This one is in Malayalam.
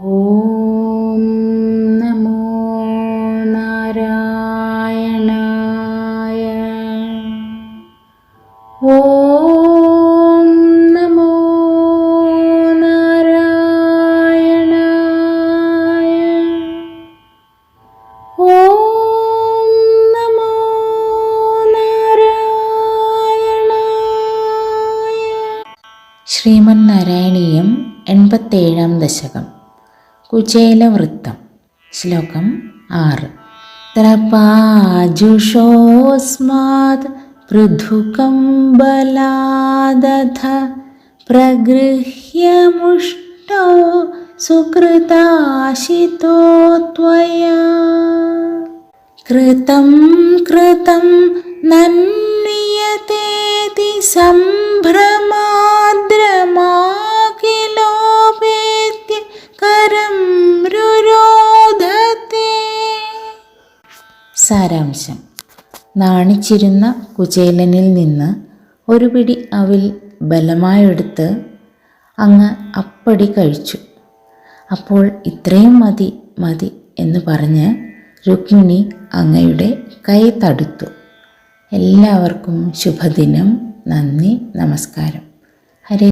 ഓം നമോ നാരായണായ. ഓം നമോ നാരായണായ. ഓം നമോ നാരായണായ. ശ്രീമന്നാരായണീയം എൺപത്തേഴാം ദശകം. കുചേലവൃത്തം ശ്ലോകം ആറ് ത്രപാജുഷോസ്മാത് പൃഥുകം ബലാദധ പ്രഗൃഹ്യമുഷ്ടോ സുകൃതാശിതോ त्वया कृतं कृतं नन्वियतेति सम्भ्रमाद्रमाकिलोपेत्य സാരാംശം. നാണിച്ചിരുന്ന കുചേലനിൽ നിന്ന് ഒരു പിടി അവിൽ ബലമായെടുത്ത് അങ്ങ് അപ്പടി കഴിച്ചു. അപ്പോൾ ഇത്രയും മതി മതി എന്ന് പറഞ്ഞ് രുക്മിണി അങ്ങയുടെ കൈ തടുത്തു. എല്ലാവർക്കും ശുഭദിനം നന്ദി നമസ്കാരം.